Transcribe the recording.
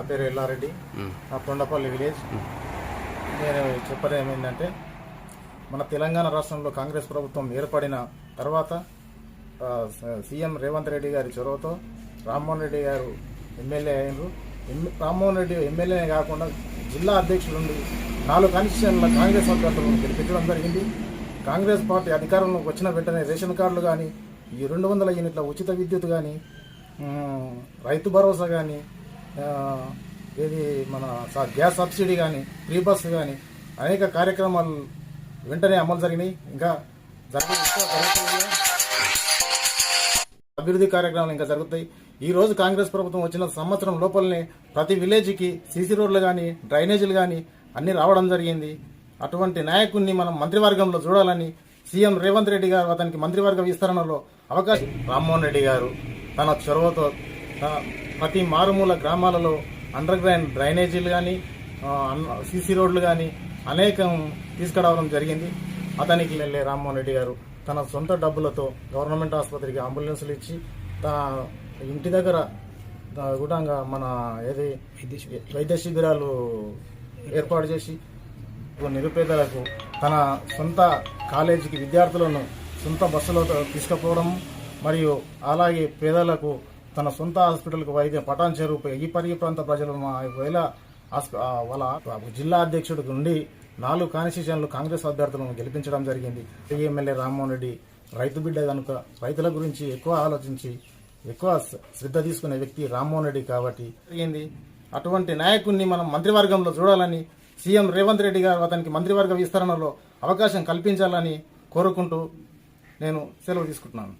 పేరు ఎల్లారెడ్డి. నా తొండపల్లి విలేజ్. నేను చెప్పడం ఏమైందంటే మన తెలంగాణ రాష్ట్రంలో కాంగ్రెస్ ప్రభుత్వం ఏర్పడిన తర్వాత సీఎం రేవంత్ రెడ్డి గారి చొరవతో రామ్మోహన్ రెడ్డి గారు ఎమ్మెల్యే అయ్యారు. ఎమ్- రామ్మోహన్ రెడ్డి ఎమ్మెల్యే కాకుండా జిల్లా అధ్యక్షులుండి నాలుగు కాన్స్టిట్యూషన్ల కాంగ్రెస్ అభ్యర్థులను గెలిపించడం జరిగింది. కాంగ్రెస్ పార్టీ అధికారంలోకి వచ్చిన వెంటనే రేషన్ కార్డులు కానీ ఈ రెండు వందల యూనిట్ల ఉచిత విద్యుత్ కానీ రైతు భరోసా కానీ ఏది మన స- గ్యాస్ సబ్సిడీ కానీ ఫ్రీ బస్ కానీ అనేక కార్యక్రమాలు వెంటనే అమలు జరిగినాయి. ఇంకా అభివృద్ధి కార్యక్రమాలు ఇంకా జరుగుతాయి. ఈ రోజు కాంగ్రెస్ ప్రభుత్వం వచ్చిన సంవత్సరం లోపలనే ప్రతి విలేజ్కి సీసీ రోడ్లు కానీ డ్రైనేజీలు కానీ అన్ని రావడం జరిగింది. అటువంటి నాయకుడిని మనం మంత్రివర్గంలో చూడాలని సీఎం రేవంత్ రెడ్డి గారు అతనికి మంత్రివర్గ విస్తరణలో అవకాశం. రామ్మోహన్ రెడ్డి గారు తన చొరవతో ప్రతి మారుమూల గ్రామాలలో అండర్ గ్రౌండ్ డ్రైనేజీలు కానీ సీసీ రోడ్లు కానీ అనేకం తీసుకురావడం జరిగింది. అతనికి వెళ్ళే రామ్మోహన్ రెడ్డి గారు తన సొంత డబ్బులతో గవర్నమెంట్ ఆసుపత్రికి అంబులెన్సులు ఇచ్చి తన ఇంటి దగ్గర ద- మన ఏది వైద్య శిబిరాలు ఏర్పాటు చేసి నిరుపేదలకు తన సొంత కాలేజీకి విద్యార్థులను సొంత బస్సులతో తీసుకుపోవడం మరియు అలాగే పేదలకు తన సొంత హాస్పిటల్కు వైద్యం పటాన్ చెరువుపై ఈ పరి ప్రాంత ప్రజలు మా వేళ వాళ్ళ జిల్లా అధ్యక్షుడి నుండి నాలుగు కాన్స్టిట్యూషన్లు కాంగ్రెస్ అభ్యర్థులను గెలిపించడం జరిగింది. ఎమ్మెల్యే రామ్మోహన్ రెడ్డి రైతు బిడ్డ కనుక రైతుల గురించి ఎక్కువ ఆలోచించి ఎక్కువ శ్రద్ధ తీసుకునే వ్యక్తి రామ్మోహన్ రెడ్డి కాబట్టి జరిగింది. అటువంటి నాయకుడిని మనం మంత్రివర్గంలో చూడాలని సీఎం రేవంత్ రెడ్డి గారు అతనికి మంత్రివర్గ విస్తరణలో అవకాశం కల్పించాలని కోరుకుంటూ నేను సెలవు తీసుకుంటున్నాను.